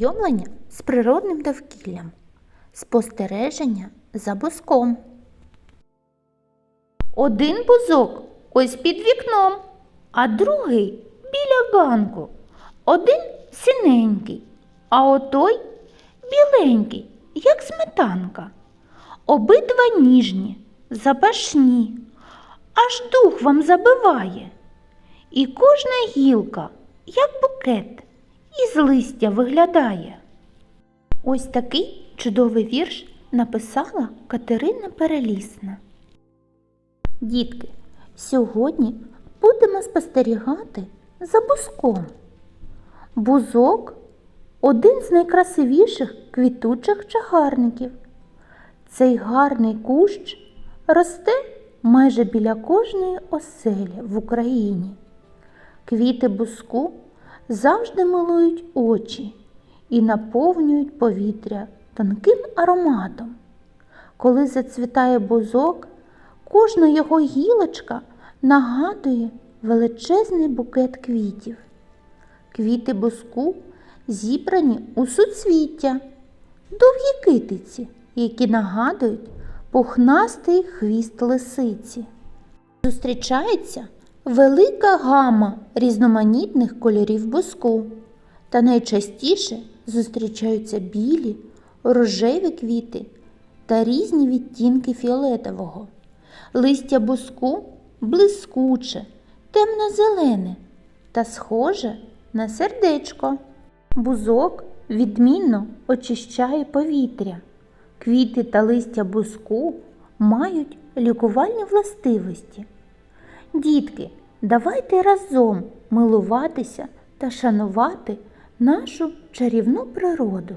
ознайомлення з природним довкіллям, спостереження за бузком. Один бузок ось під вікном, а другий біля ганку. Один синенький, а отой біленький, як сметанка. Обидва ніжні, запашні, аж дух вам забиває. І кожна гілка, як букет, із листя виглядає. Ось такий чудовий вірш написала Катерина Перелісна. Дітки, сьогодні будемо спостерігати за бузком. Бузок один з найкрасивіших квітучих чагарників. Цей гарний кущ росте майже біля кожної оселі в Україні. Квіти бузку завжди милують очі і наповнюють повітря тонким ароматом. Коли зацвітає бузок, кожна його гілочка нагадує величезний букет квітів. Квіти бузку зібрані у суцвіття, довгі китиці, які нагадують пухнастий хвіст лисиці. Зустрічається велика гама різноманітних кольорів буску, та найчастіше зустрічаються білі, рожеві квіти та різні відтінки фіолетового. Листя буску блискуче, темно-зелене та схоже на сердечко. Бузок відмінно очищає повітря. Квіти та листя буску мають лікувальні властивості. Дітки, давайте разом милуватися та шанувати нашу чарівну природу.